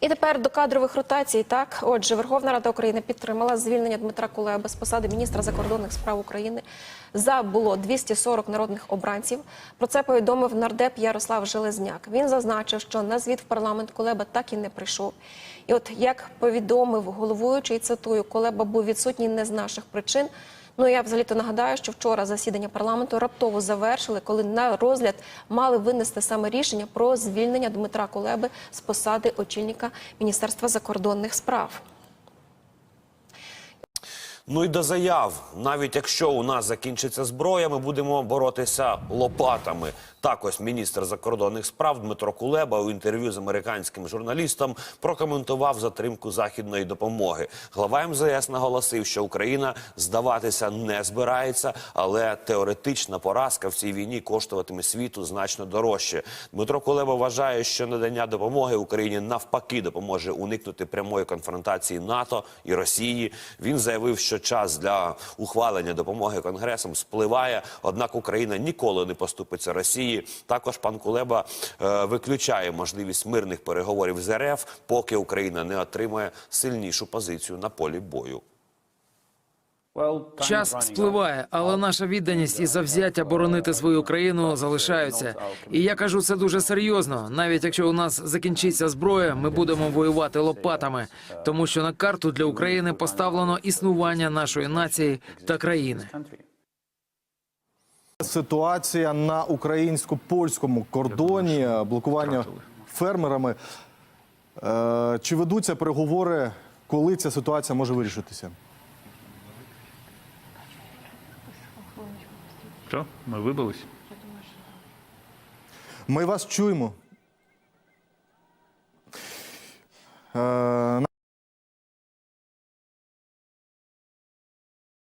І тепер до кадрових ротацій. Так, отже, Верховна Рада України підтримала звільнення Дмитра Кулеба з посади міністра закордонних справ України. За було 240 народних обранців. Про це повідомив нардеп Ярослав Железняк. Він зазначив, що на звіт в парламент Кулеба так і не прийшов. І от як повідомив головуючий, цитую, Кулеба був відсутній не з наших причин. Ну я взагалі то нагадаю, що вчора засідання парламенту раптово завершили, коли на розгляд мали винести саме рішення про звільнення Дмитра Кулеби з посади очільника Міністерства закордонних справ. Ну і до заяв, навіть якщо у нас закінчиться зброя, ми будемо боротися лопатами. Так ось міністр закордонних справ Дмитро Кулеба у інтерв'ю з американським журналістом прокоментував затримку західної допомоги. Глава МЗС наголосив, що Україна здаватися не збирається, але теоретична поразка в цій війні коштуватиме світу значно дорожче. Дмитро Кулеба вважає, що надання допомоги Україні навпаки допоможе уникнути прямої конфронтації НАТО і Росії. Він заявив, що час для ухвалення допомоги конгресом спливає однак Україна ніколи не поступиться Росії. Також пан Кулеба е, виключає можливість мирних переговорів з РФ, поки Україна не отримає сильнішу позицію на полі бою. Час спливає, але наша відданість і завзяття боронити свою країну залишаються. І я кажу це дуже серйозно. Навіть якщо у нас закінчиться зброя, ми будемо воювати лопатами, тому що на карту для України поставлено існування нашої нації та країни. Ситуація на українсько-польському кордоні, блокування фермерами. Е, Чи ведуться переговори, коли ця ситуація може вирішитися? Що? Ми вибились? Ми вас чуємо. Е,